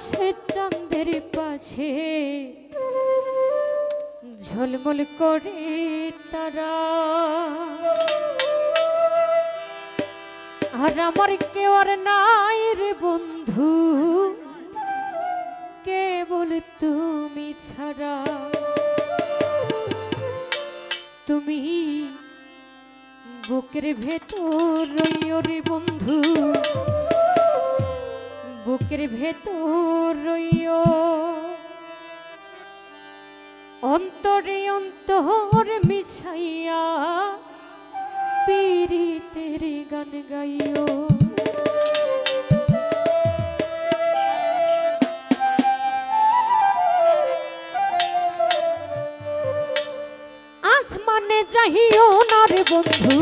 আছে চন্দ্রের পাশে ঝলমল করে তারা। আর আমার কেউ আর নাই রে বন্ধু, কেবল তুমি ছাড়া। তুমি বুকের ভেতর রে বন্ধু। বুকের ভেতর রইও। অন্তরে অন্তর মিশাইয়া পীড়িতের গান গাইও। আসমানে চাহিও না রে বন্ধু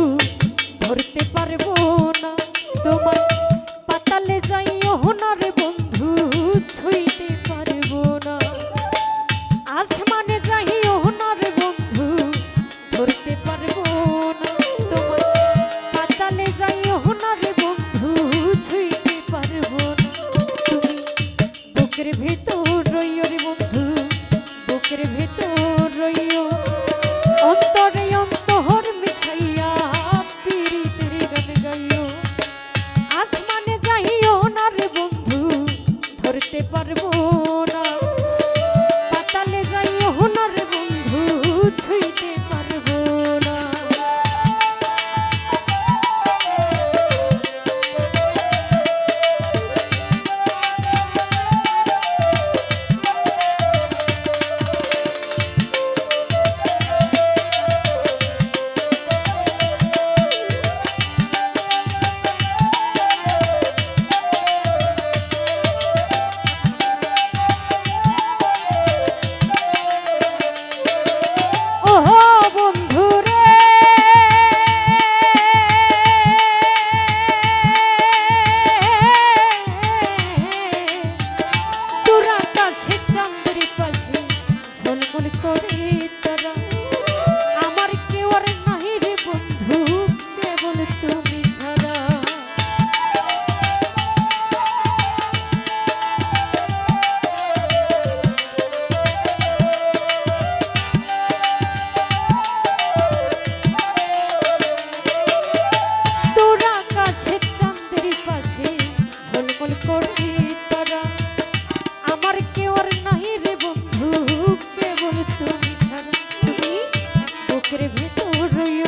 உடைய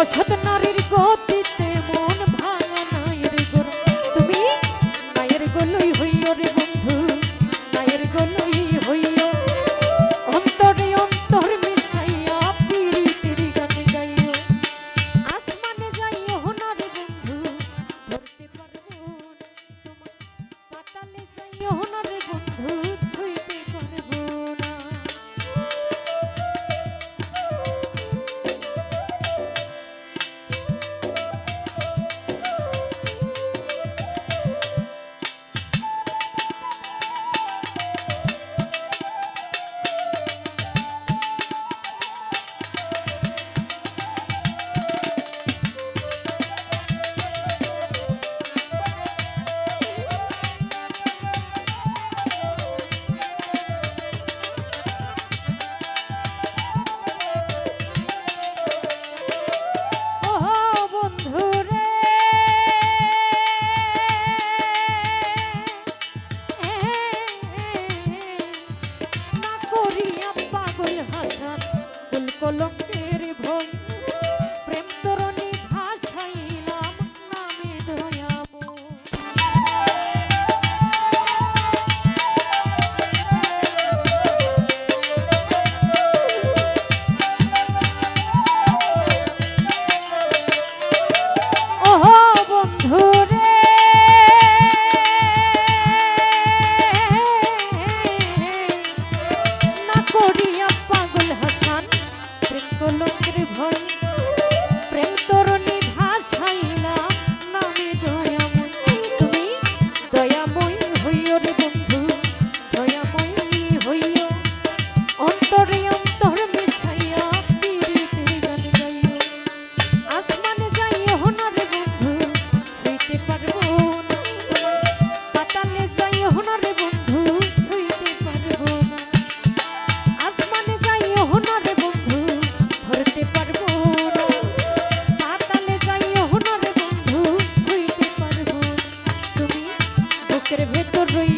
অসৎ নারীর গতি বুকের ভেতর রইয়া